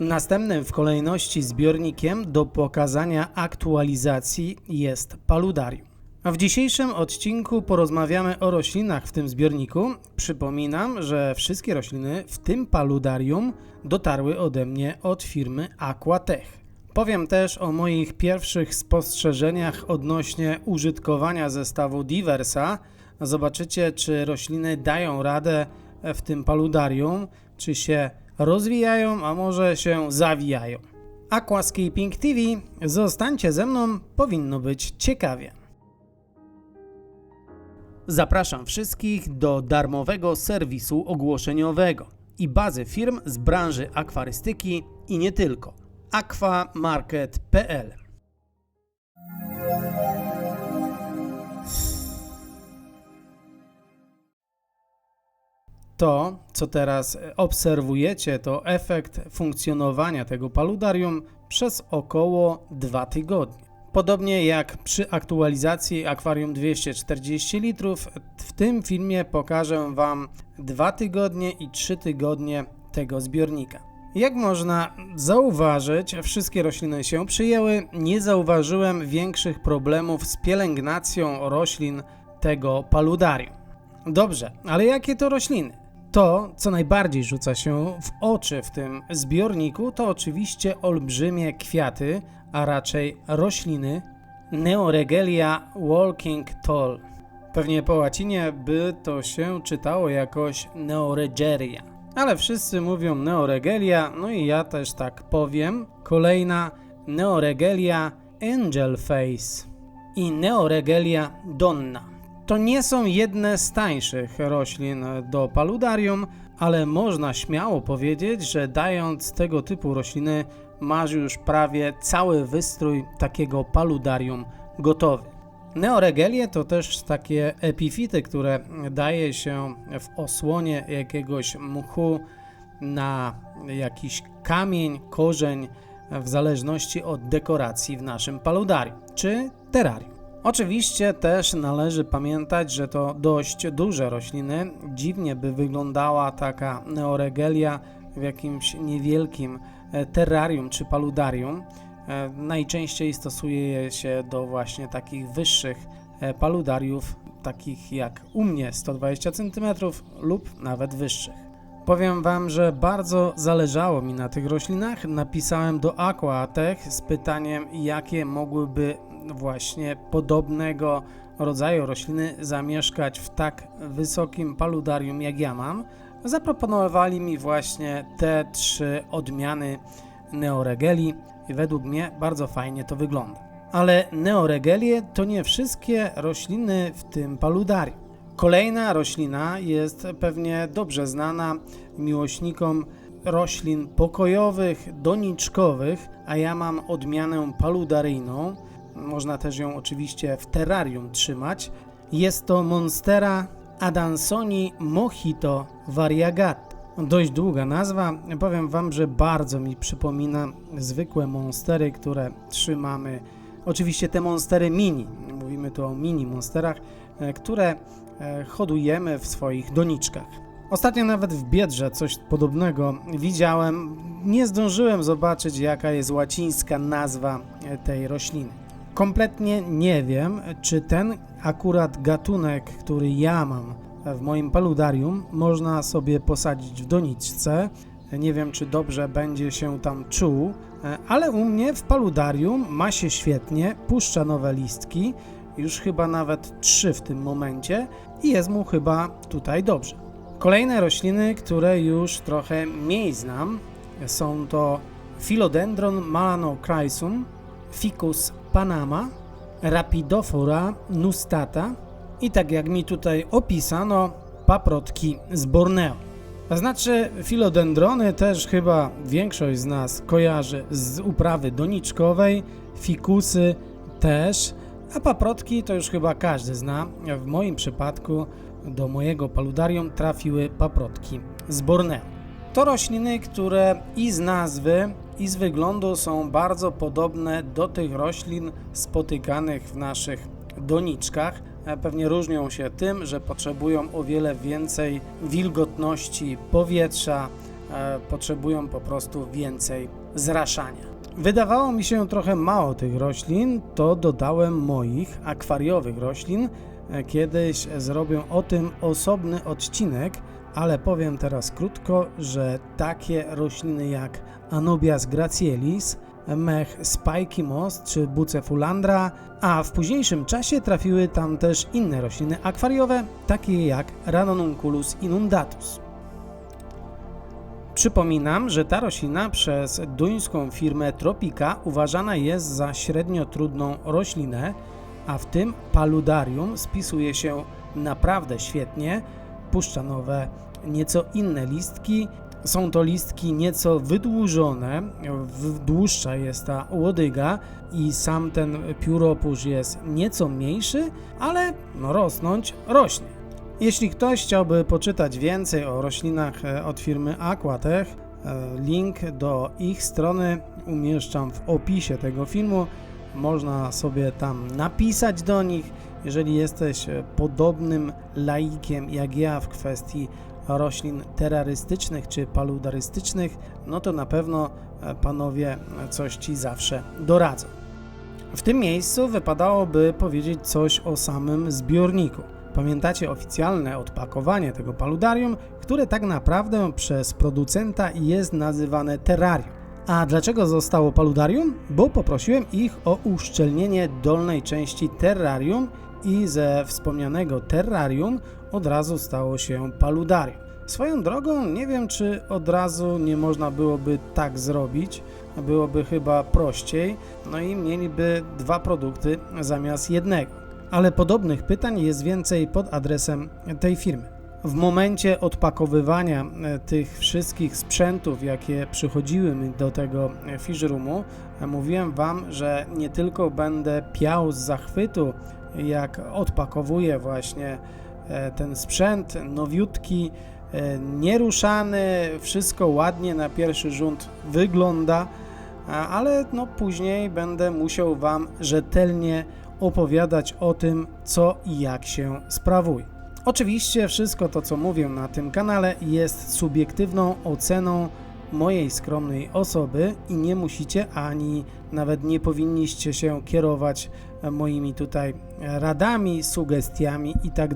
Następnym w kolejności zbiornikiem do pokazania aktualizacji jest paludarium. W dzisiejszym odcinku porozmawiamy o roślinach w tym zbiorniku. Przypominam, że wszystkie rośliny w tym paludarium dotarły ode mnie od firmy Aquatech. Powiem też o moich pierwszych spostrzeżeniach odnośnie użytkowania zestawu Diversa. Zobaczycie, czy rośliny dają radę w tym paludarium, czy się rozwijają, a może się zawijają. Aquascaping TV, zostańcie ze mną, powinno być ciekawie. Zapraszam wszystkich do darmowego serwisu ogłoszeniowego i bazy firm z branży akwarystyki i nie tylko. aquamarket.pl To, co teraz obserwujecie, to efekt funkcjonowania tego paludarium przez około 2 tygodnie. Podobnie jak przy aktualizacji akwarium 240 litrów, w tym filmie pokażę Wam 2 tygodnie i 3 tygodnie tego zbiornika. Jak można zauważyć, wszystkie rośliny się przyjęły. Nie zauważyłem większych problemów z pielęgnacją roślin tego paludarium. Dobrze, ale jakie to rośliny? To, co najbardziej rzuca się w oczy w tym zbiorniku, to oczywiście olbrzymie kwiaty, a raczej rośliny Neoregelia walking tall. Pewnie po łacinie by to się czytało jakoś Neoregeria. Ale wszyscy mówią Neoregelia, no i ja też tak powiem. Kolejna Neoregelia Angel Face i Neoregelia Donna. To nie są jedne z tańszych roślin do paludarium, ale można śmiało powiedzieć, że dając tego typu rośliny masz już prawie cały wystrój takiego paludarium gotowy. Neoregelie to też takie epifity, które daje się w osłonie jakiegoś mchu na jakiś kamień, korzeń, w zależności od dekoracji w naszym paludarium czy terrarium. Oczywiście też należy pamiętać, że to dość duże rośliny. Dziwnie by wyglądała taka neoregelia w jakimś niewielkim e, terrarium czy paludarium. E, najczęściej stosuje się do właśnie takich wyższych e, paludariów, takich jak u mnie 120 cm lub nawet wyższych. Powiem Wam, że bardzo zależało mi na tych roślinach. Napisałem do Aquatech z pytaniem, jakie mogłyby właśnie podobnego rodzaju rośliny zamieszkać w tak wysokim paludarium jak ja mam. Zaproponowali mi właśnie te trzy odmiany neoregeli i według mnie bardzo fajnie to wygląda. Ale neoregelie to nie wszystkie rośliny w tym paludarium. Kolejna roślina jest pewnie dobrze znana miłośnikom roślin pokojowych, doniczkowych, a ja mam odmianę paludaryjną. Można też ją oczywiście w terrarium trzymać. Jest to Monstera Adansoni Mojito Variegata. Dość długa nazwa. Powiem Wam, że bardzo mi przypomina zwykłe monstery, które trzymamy. Oczywiście te monstery mini. Mówimy tu o mini monsterach, e, które e, hodujemy w swoich doniczkach. Ostatnio nawet w Biedrze coś podobnego widziałem. Nie zdążyłem zobaczyć, jaka jest łacińska nazwa e, tej rośliny. Kompletnie nie wiem, czy ten akurat gatunek, który ja mam w moim paludarium, można sobie posadzić w doniczce. Nie wiem, czy dobrze będzie się tam czuł, ale u mnie w paludarium ma się świetnie, puszcza nowe listki, już chyba nawet trzy w tym momencie i jest mu chyba tutaj dobrze. Kolejne rośliny, które już trochę mniej znam, są to Philodendron melanochrysum, Ficus panama, Rapidophora nustata i tak jak mi tutaj opisano, paprotki z Borneo. A znaczy, filodendrony też chyba większość z nas kojarzy z uprawy doniczkowej, fikusy też, a paprotki to już chyba każdy zna. W moim przypadku do mojego paludarium trafiły paprotki z Borneo. To rośliny, które i z nazwy, i z wyglądu są bardzo podobne do tych roślin spotykanych w naszych doniczkach. E, pewnie różnią się tym, że potrzebują o wiele więcej wilgotności powietrza, e, potrzebują po prostu więcej zraszania. Wydawało mi się trochę mało tych roślin, to dodałem moich akwariowych roślin. E, Kiedyś zrobię o tym osobny odcinek, ale powiem teraz krótko, że takie rośliny jak Anubias gracielis, mech spikimos czy bucefulandra, a w późniejszym czasie trafiły tam też inne rośliny akwariowe, takie jak Ranunculus inundatus. Przypominam, że ta roślina przez duńską firmę Tropica uważana jest za średnio trudną roślinę, a w tym paludarium spisuje się naprawdę świetnie. Puszcza nowe, nieco inne listki. Są to listki nieco wydłużone, dłuższa jest ta łodyga i sam ten pióropusz jest nieco mniejszy, ale no rosnąć rośnie. Jeśli ktoś chciałby poczytać więcej o roślinach e, od firmy Aquatech, e, link do ich strony umieszczam w opisie tego filmu. Można sobie tam napisać do nich. Jeżeli jesteś e, podobnym laikiem jak ja w kwestii roślin terrorystycznych czy paludarystycznych, no to na pewno e, panowie e, coś ci zawsze doradzą. W tym miejscu wypadałoby powiedzieć coś o samym zbiorniku. Pamiętacie oficjalne odpakowanie tego paludarium, które tak naprawdę przez producenta jest nazywane terrarium. A dlaczego zostało paludarium? Bo poprosiłem ich o uszczelnienie dolnej części terrarium i ze wspomnianego terrarium od razu stało się paludarium. Swoją drogą nie wiem, czy od razu nie można byłoby tak zrobić, byłoby chyba prościej, no i mieliby dwa produkty zamiast jednego. Ale podobnych pytań jest więcej pod adresem tej firmy. W momencie odpakowywania e, tych wszystkich sprzętów, jakie przychodziły mi do tego e, fish roomu, e, mówiłem Wam, że nie tylko będę piał z zachwytu, jak odpakowuję właśnie e, ten sprzęt nowiutki, e, nieruszany, wszystko ładnie na pierwszy rzut wygląda, ale no później będę musiał Wam rzetelnie opowiadać o tym, co i jak się sprawuje. Oczywiście wszystko to, co mówię na tym kanale, jest subiektywną oceną mojej skromnej osoby i nie musicie ani nawet nie powinniście się kierować moimi tutaj radami, sugestiami i tak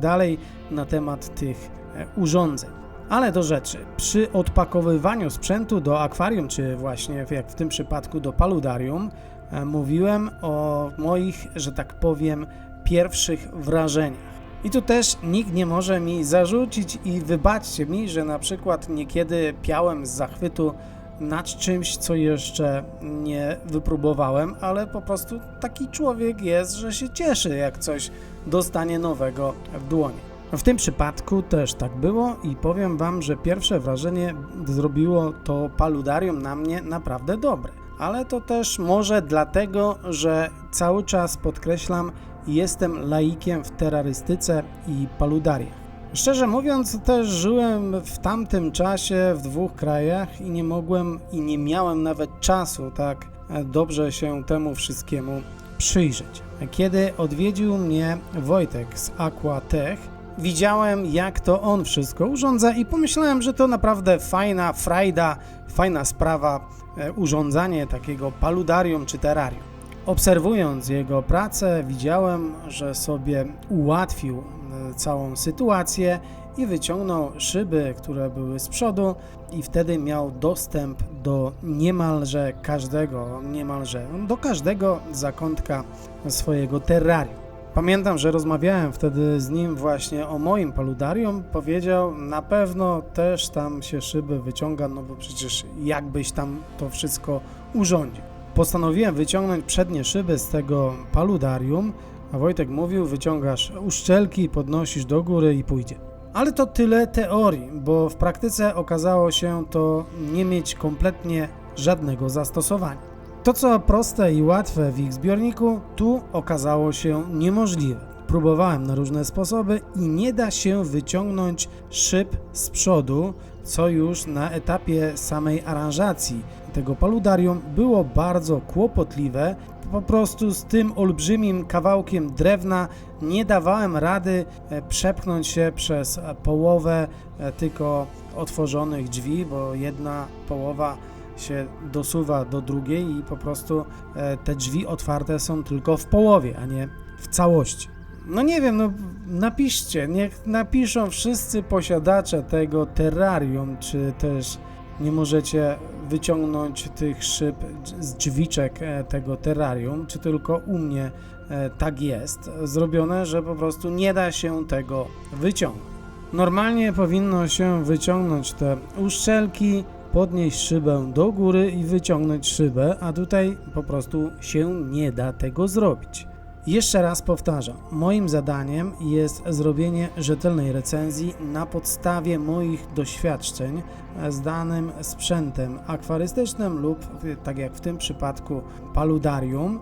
na temat tych e, urządzeń. Ale do rzeczy. Przy odpakowywaniu sprzętu do akwarium, czy właśnie jak w tym przypadku do paludarium, e, mówiłem o moich, że tak powiem, pierwszych wrażeniach. I tu też nikt nie może mi zarzucić i wybaczcie mi, że na przykład niekiedy piałem z zachwytu nad czymś, co jeszcze nie wypróbowałem, ale po prostu taki człowiek jest, że się cieszy, jak coś dostanie nowego w dłonie. W tym przypadku też tak było i powiem Wam, że pierwsze wrażenie zrobiło to paludarium na mnie naprawdę dobre. Ale to też może dlatego, że cały czas podkreślam, jestem laikiem w terrorystyce i paludariach. Szczerze mówiąc, też żyłem w tamtym czasie w dwóch krajach i nie mogłem i nie miałem nawet czasu tak dobrze się temu wszystkiemu przyjrzeć. Kiedy odwiedził mnie Wojtek z Aquatech, widziałem jak to on wszystko urządza i pomyślałem, że to naprawdę fajna frajda, fajna sprawa e, urządzanie takiego paludarium czy terrarium. Obserwując jego pracę, widziałem, że sobie ułatwił e, całą sytuację i wyciągnął szyby, które były z przodu, i wtedy miał dostęp do niemalże każdego, niemalże do każdego zakątka swojego terrarium. Pamiętam, że rozmawiałem wtedy z nim właśnie o moim paludarium. Powiedział, na pewno też tam się szyby wyciąga, no bo przecież jakbyś tam to wszystko urządził. Postanowiłem wyciągnąć przednie szyby z tego paludarium, a Wojtek mówił, wyciągasz uszczelki, podnosisz do góry i pójdzie. Ale to tyle teorii, bo w praktyce okazało się to nie mieć kompletnie żadnego zastosowania. To, co proste i łatwe w ich zbiorniku, tu okazało się niemożliwe. Próbowałem na różne sposoby i nie da się wyciągnąć szyb z przodu, co już na etapie samej aranżacji tego paludarium było bardzo kłopotliwe. Po prostu z tym olbrzymim kawałkiem drewna nie dawałem rady e, przepchnąć się przez połowę, e, tylko otworzonych drzwi, bo jedna połowa się dosuwa do drugiej i po prostu e, te drzwi otwarte są tylko w połowie, a nie w całości. No nie wiem, no napiszcie, niech napiszą wszyscy posiadacze tego terrarium, czy też nie możecie wyciągnąć tych szyb z drzwiczek e, tego terrarium, czy tylko u mnie e, tak jest zrobione, że po prostu nie da się tego wyciągnąć. Normalnie powinno się wyciągnąć te uszczelki, podnieść szybę do góry i wyciągnąć szybę, a tutaj po prostu się nie da tego zrobić. Jeszcze raz powtarzam, moim zadaniem jest zrobienie rzetelnej recenzji na podstawie moich doświadczeń z danym sprzętem akwarystycznym lub, tak jak w tym przypadku, paludarium.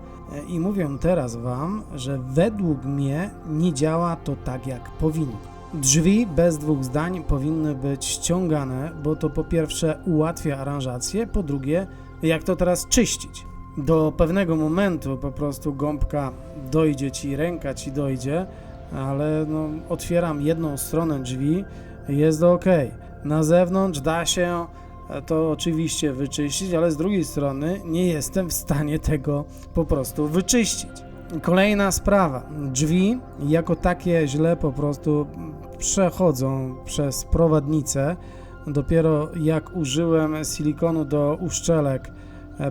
I mówię teraz Wam, że według mnie nie działa to tak jak powinno. Drzwi bez dwóch zdań powinny być ściągane, bo to po pierwsze ułatwia aranżację, po drugie, jak to teraz czyścić. Do pewnego momentu po prostu gąbka dojdzie ci, ręka ci dojdzie, ale no, otwieram jedną stronę drzwi, jest ok. Na zewnątrz da się to oczywiście wyczyścić, ale z drugiej strony nie jestem w stanie tego po prostu wyczyścić. Kolejna sprawa. Drzwi jako takie źle po prostu przechodzą przez prowadnicę. Dopiero jak użyłem silikonu do uszczelek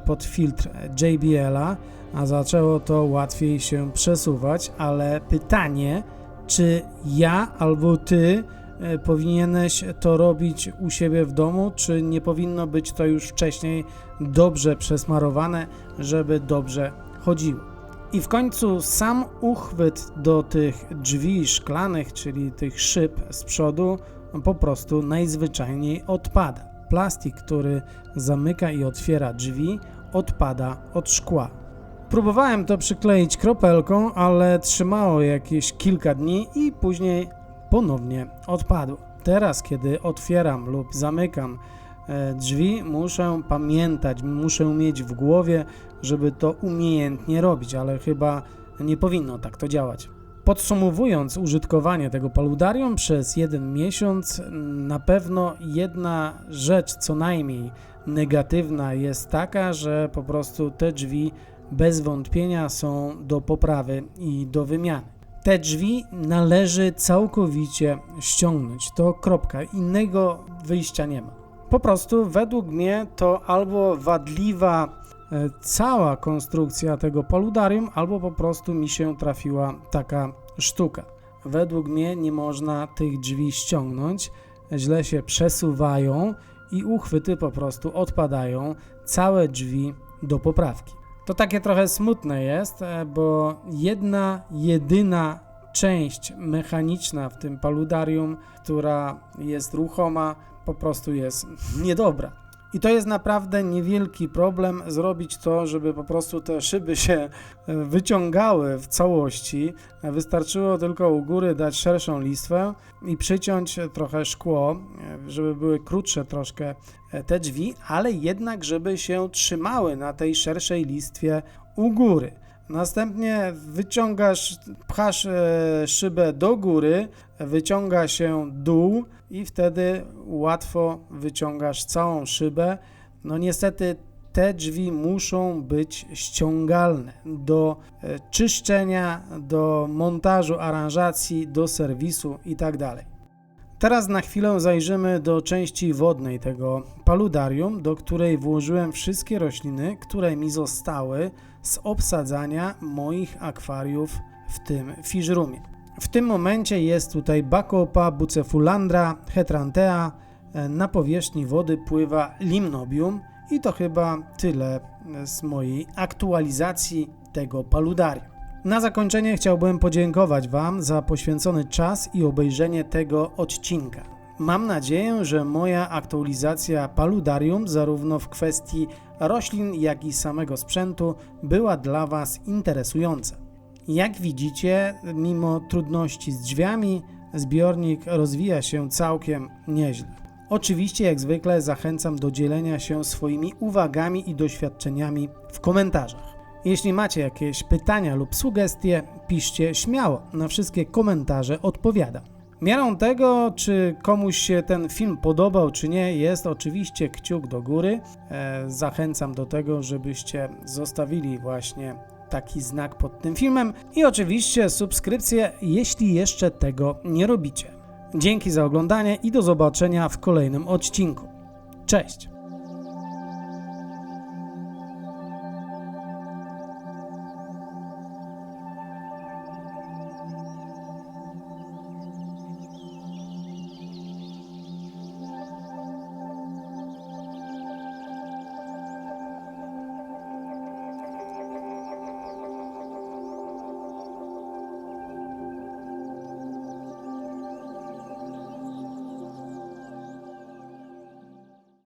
pod filtr JBL-a, a zaczęło to łatwiej się przesuwać, ale pytanie, czy ja albo ty e, powinieneś to robić u siebie w domu, czy nie powinno być to już wcześniej dobrze przesmarowane, żeby dobrze chodziło. I w końcu sam uchwyt do tych drzwi szklanych, czyli tych szyb z przodu, po prostu najzwyczajniej odpada. Plastik, który zamyka i otwiera drzwi, odpada od szkła. Próbowałem to przykleić kropelką, ale trzymało jakieś kilka dni i później ponownie odpadło. Teraz, kiedy otwieram lub zamykam e, drzwi, muszę pamiętać, muszę mieć w głowie, żeby to umiejętnie robić, ale chyba nie powinno tak to działać. Podsumowując użytkowanie tego paludarium przez jeden miesiąc, na pewno jedna rzecz co najmniej negatywna jest taka, że po prostu te drzwi bez wątpienia są do poprawy i do wymiany. Te drzwi należy całkowicie ściągnąć. To kropka. Innego wyjścia nie ma. Po prostu według mnie to albo wadliwa cała konstrukcja tego paludarium, albo po prostu mi się trafiła taka sztuka. Według mnie nie można tych drzwi ściągnąć, źle się przesuwają i uchwyty po prostu odpadają, całe drzwi do poprawki. To takie trochę smutne jest, e, bo jedna, jedyna część mechaniczna w tym paludarium, która jest ruchoma, po prostu jest niedobra. I to jest naprawdę niewielki problem zrobić to, żeby po prostu te szyby się e, wyciągały w całości. Wystarczyło tylko u góry dać szerszą listwę i przyciąć trochę szkło, e, żeby były krótsze troszkę e, te drzwi, ale jednak, żeby się trzymały na tej szerszej listwie u góry. Następnie wyciągasz, pchasz szybę do góry, wyciąga się dół i wtedy łatwo wyciągasz całą szybę. No niestety te drzwi muszą być ściągalne do e, czyszczenia, do montażu aranżacji, do serwisu itd. Teraz na chwilę zajrzymy do części wodnej tego paludarium, do której włożyłem wszystkie rośliny, które mi zostały z obsadzania moich akwariów w tym fish roomie. W tym momencie jest tutaj Bacopa bucefulandra hetrantea, e, na powierzchni wody pływa limnobium i to chyba tyle z mojej aktualizacji tego paludarium. Na zakończenie chciałbym podziękować Wam za poświęcony czas i obejrzenie tego odcinka. Mam nadzieję, że moja aktualizacja paludarium, zarówno w kwestii roślin, jak i samego sprzętu, była dla Was interesująca. Jak widzicie, mimo trudności z drzwiami, zbiornik rozwija się całkiem nieźle. Oczywiście, jak zwykle, zachęcam do dzielenia się swoimi uwagami i doświadczeniami w komentarzach. Jeśli macie jakieś pytania lub sugestie, piszcie śmiało, na wszystkie komentarze odpowiadam. Miarą tego, czy komuś się ten film podobał, czy nie, jest oczywiście kciuk do góry. E, zachęcam do tego, żebyście zostawili właśnie taki znak pod tym filmem i oczywiście subskrypcję, jeśli jeszcze tego nie robicie. Dzięki za oglądanie i do zobaczenia w kolejnym odcinku. Cześć!